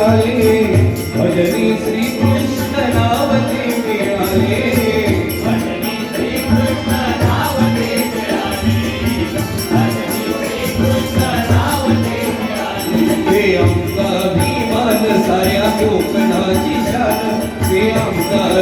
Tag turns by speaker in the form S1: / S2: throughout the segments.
S1: मिळाले. भजनी श्री कृष्ण नाव ते मिळाले. ते आमचा अभिमान साऱ्या कोकणाची शान. ते आमचा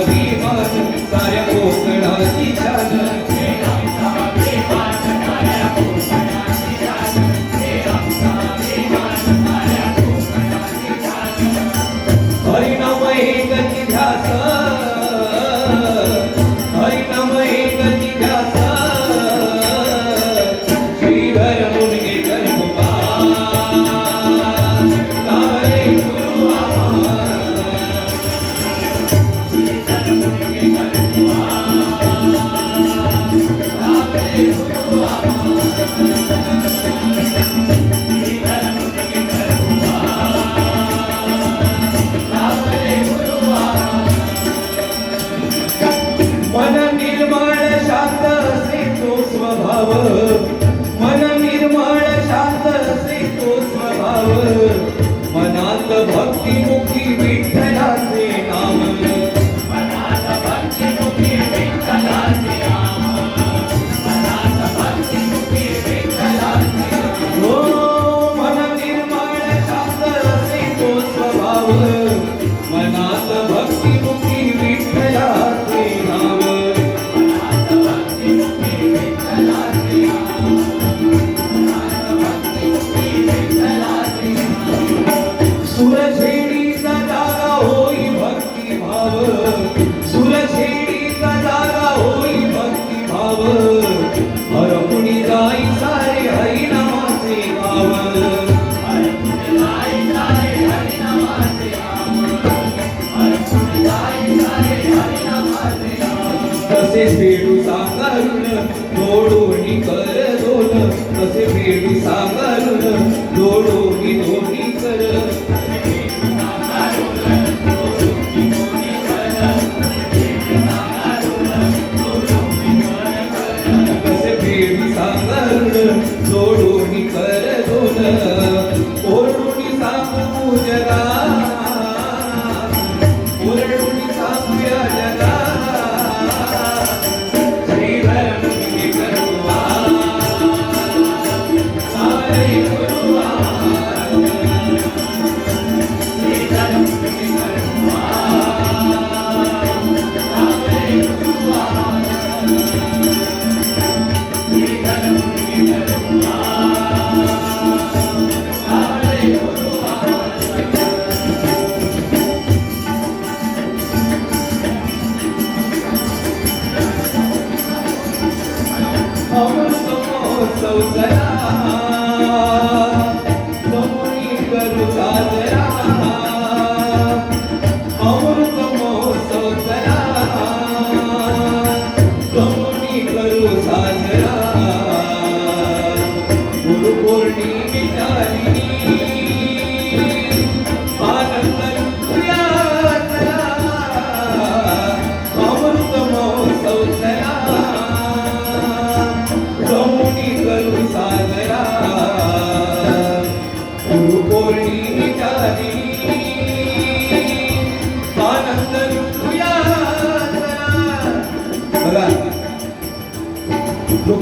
S1: भाव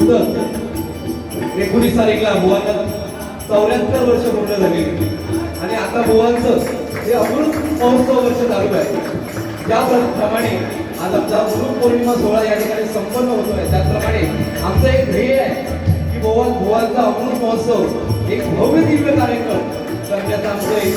S1: नुकतंच एकोणीस तारीखला बुवांना चौऱ्याहत्तर वर्ष पूर्ण झाली. आणि आता बुवांचं हे अमृत महोत्सव वर्ष चालू आहे. त्याप्रमाणे आज आमचा गुरु पौर्णिमा सोहळा या ठिकाणी संपन्न होतो आहे त्याचप्रमाणे आमचं एक ध्येय आहे की बुवा बुवांचा अमृत महोत्सव एक भव्य दिव्य कार्यक्रम करण्याचा आमचं एक